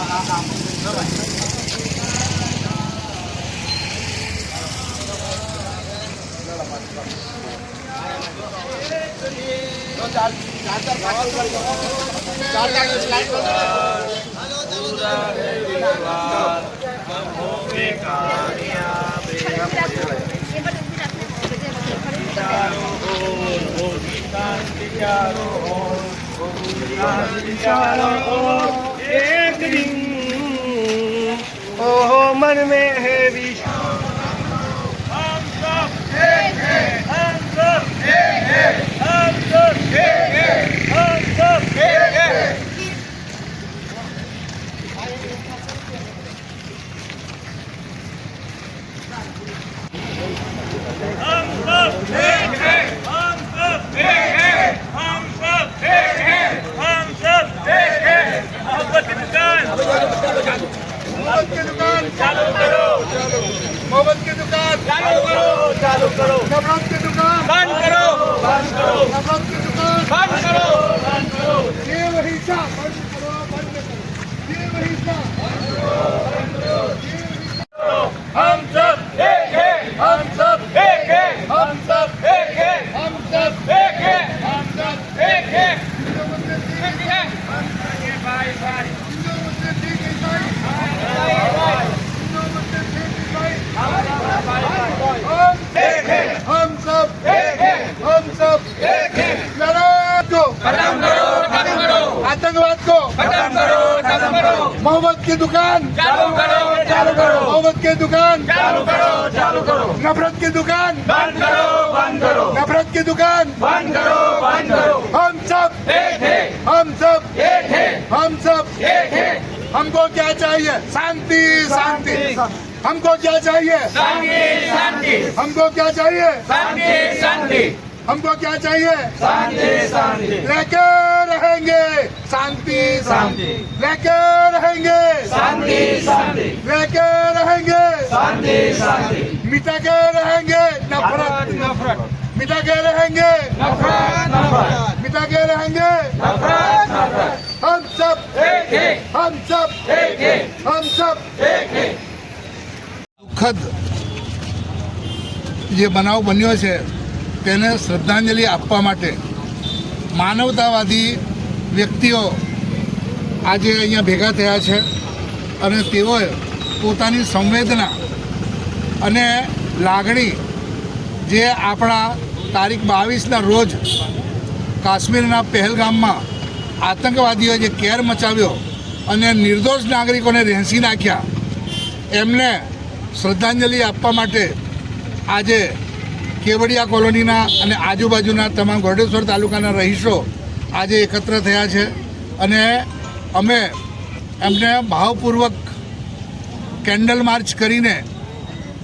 Jangan Hallelujah. दिन ओहो मन में है विश्वास हम सब एक हैं हम सब एक हैं हम सब एक हैं हम सब एक हैं हम सब एक दुकान मोहब्बत की दुकान चालू करो मोहब्बत की दुकान चालू करो चालू करो नफरत की दुकान बंद करो बंद करो नफरत की दुकान बंद करो बंद करो ये वही सा की दुकान चालू करो चालू करो मोहम्मद की दुकान चालू करो चालू करो नफरत की दुकान बंद करो बंद करो नफरत की दुकान बंद करो बंद करो हम सब एक है हम सब एक है हम सब एक है हमको क्या चाहिए शांति शांति हमको क्या चाहिए शांति शांति हमको क्या चाहिए शांति शांति हमको क्या चाहिए? शांति शांति। लेके रहेंगे। शांति शांति। लेके रहेंगे। शांति शांति। लेके रहेंगे। शांति शांति। मिटा के रहेंगे। नफरत। नफरत मिटा के रहेंगे। नफरत नफरत। मिटा के रहेंगे। नफरत नफरत। हम सब। एक है। हम सब। एक है। हम सब। एक है। दुखद। ये बनाओ बनियों से। તેને શ્રદ્ધાંજલિ આપવા માટે માનવતાવાદી વ્યક્તિઓ આજે અહીંયા ભેગા થયા છે અને તેઓએ પોતાની સંવેદના અને લાગણી જે આપણા તારીખ બાવીસના રોજ કાશ્મીરના પહેલગામમાં આતંકવાદીઓએ જે કેર મચાવ્યો અને નિર્દોષ નાગરિકોને રહેસી નાખ્યા, એમને શ્રદ્ધાંજલિ આપવા માટે આજે કેવડિયા કોલોનીના અને આજુબાજુના તમામ ગોડેશ્વર તાલુકાના રહીશો આજે એકત્ર થયા છે અને અમે એમને ભાવપૂર્વક કેન્ડલ માર્ચ કરીને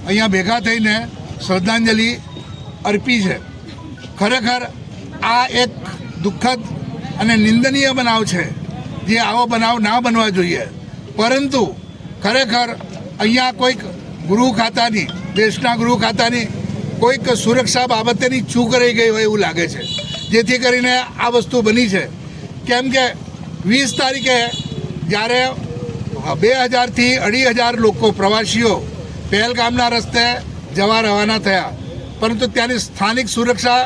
અહીંયા ભેગા થઈને શ્રદ્ધાંજલિ અર્પી છે. ખરેખર આ એક દુઃખદ અને નિંદનીય બનાવ છે જે આવો બનાવ ના બનવા જોઈએ. પરંતુ ખરેખર અહીંયા કોઈક ગૃહ ખાતાની, દેશના ગૃહ ખાતાની કોઈક સુરક્ષા બાબતેની ચૂક રહી ગઈ હોય એવું લાગે છે. જેથી કરીને આ વસ્તુ બની છે. કેમ કે વીસ તારીખે જ્યારે બે હજારથી અઢી હજાર લોકો પ્રવાસીઓ પહેલગામના રસ્તે જવા રવાના થયા. પરંતુ ત્યાંની સ્થાનિક સુરક્ષા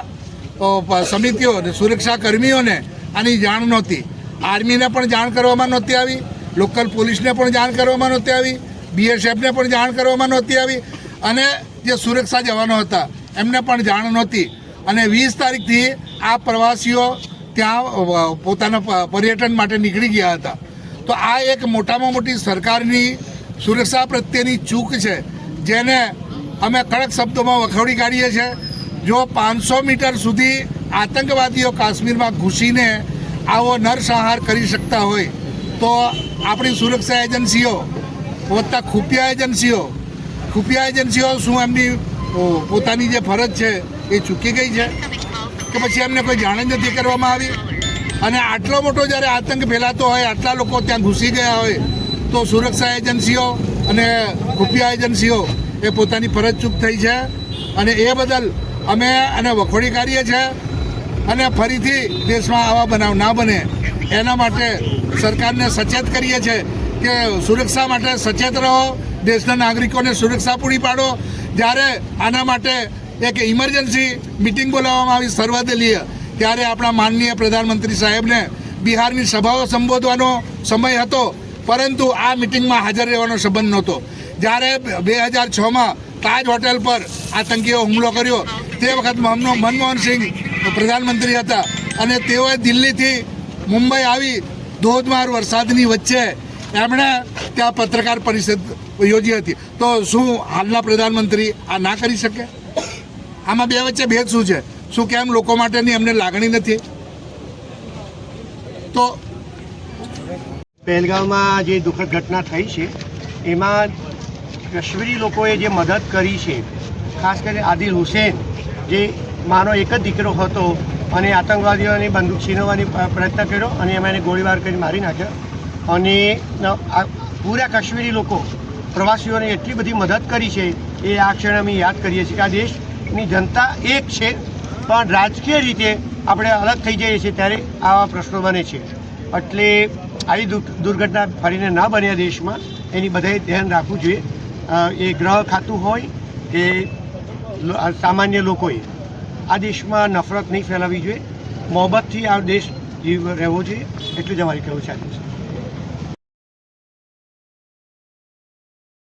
સમિતિઓ સુરક્ષા કર્મીઓને આની જાણ નહોતી. આર્મીને પણ જાણ કરવામાં નહોતી આવી, લોકલ પોલીસને પણ જાણ કરવામાં નહોતી આવી, બીએસએફને પણ જાણ કરવામાં નહોતી આવી અને જે સુરક્ષા જવાનો હતા, એમને પણ જાણ નહોતી. અને વીસ તારીખથી આ પ્રવાસીઓ ત્યાં પોતાના પર્યટન માટે નીકળી ગયા હતા. તો આ એક મોટામાં મોટી સરકારની સુરક્ષા પ્રત્યેની ચૂક છે, જેને અમે કડક શબ્દોમાં વખોડી કાઢીએ છીએ. જો પાંચસો મીટર સુધી આતંકવાદીઓ કાશ્મીરમાં ઘૂસીને આવો નરસંહાર કરી શકતા હોય, તો આપણી સુરક્ષા એજન્સીઓ વત્તા ખુફિયા એજન્સીઓ ખુફિયા એજન્સીઓ શું એમની પોતાની જે ફરજ છે એ ચૂકી ગઈ છે? કે પછી એમને કોઈ જાણ નથી કરવામાં આવી? અને આટલો મોટો જ્યારે આતંક ફેલાતો હોય, આટલા લોકો ત્યાં ઘૂસી ગયા હોય, તો સુરક્ષા એજન્સીઓ અને ખુફિયા એજન્સીઓ એ પોતાની ફરજ ચૂક થઈ છે. અને એ બદલ અમે એને વખોડી કાઢીએ છીએ અને ફરીથી દેશમાં આવા બનાવ ના બને. એના માટે સરકારને સચેત કરીએ છીએ કે સુરક્ષા માટે સચેત રહો દેશના નાગરિકોને સુરક્ષા પૂરી પાડો. જ્યારે આના માટે એક ઇમરજન્સી મિટિંગ બોલાવવામાં આવી સર્વદલીય, ત્યારે આપણા માનનીય પ્રધાનમંત્રી સાહેબને બિહારની સભાઓ સંબોધવાનો સમય હતો, પરંતુ આ મિટિંગમાં હાજર રહેવાનો સંબંધ નહોતો. જ્યારે બે હજાર છમાં તાજ હોટેલ પર આતંકીઓ હુમલો કર્યો, તે વખત મનમો- મનમોહન સિંહ પ્રધાનમંત્રી હતા અને તેઓએ દિલ્હીથી મુંબઈ આવી ધોધમાર વરસાદની વચ્ચે એમણે ત્યાં પત્રકાર પરિષદ યોજી હતી. તો શું હાલના પ્રધાનમંત્રી આ ના કરી શકે? આમાં બે વચ્ચે ભેદ શું છે? શું કેમ લોકો માટેની એમને લાગણી નથી? તો પહેલગામમાં જે દુઃખદ ઘટના થઈ છે, એમાં કશ્મીરી લોકોએ જે મદદ કરી છે, ખાસ કરીને આદિલ હુસેન, જે માનો એક જ દીકરો હતો અને આતંકવાદીઓની બંદૂક છીનવવાની પ્રયત્ન કર્યો અને એમાં એને ગોળીબાર કરી મારી નાખ્યો. અને પૂરા કાશ્મીરી લોકો, પ્રવાસીઓને એટલી બધી મદદ કરી છે, એ આ ક્ષણે અમે યાદ કરીએ છીએ કે આ દેશની જનતા એક છે, પણ રાજકીય રીતે આપણે અલગ થઈ જઈએ છીએ ત્યારે આવા પ્રશ્નો બને છે. એટલે આવી દુર્ઘટના ફરીને ન બને દેશમાં, એની બધાએ ધ્યાન રાખવું જોઈએ. એ ગ્રહ ખાતું હોય કે સામાન્ય લોકોએ, આ દેશમાં નફરત નહીં ફેલાવવી જોઈએ. મોહબ્બતથી આ દેશ રહેવો જોઈએ. એટલું જ અમારી કહેવું છે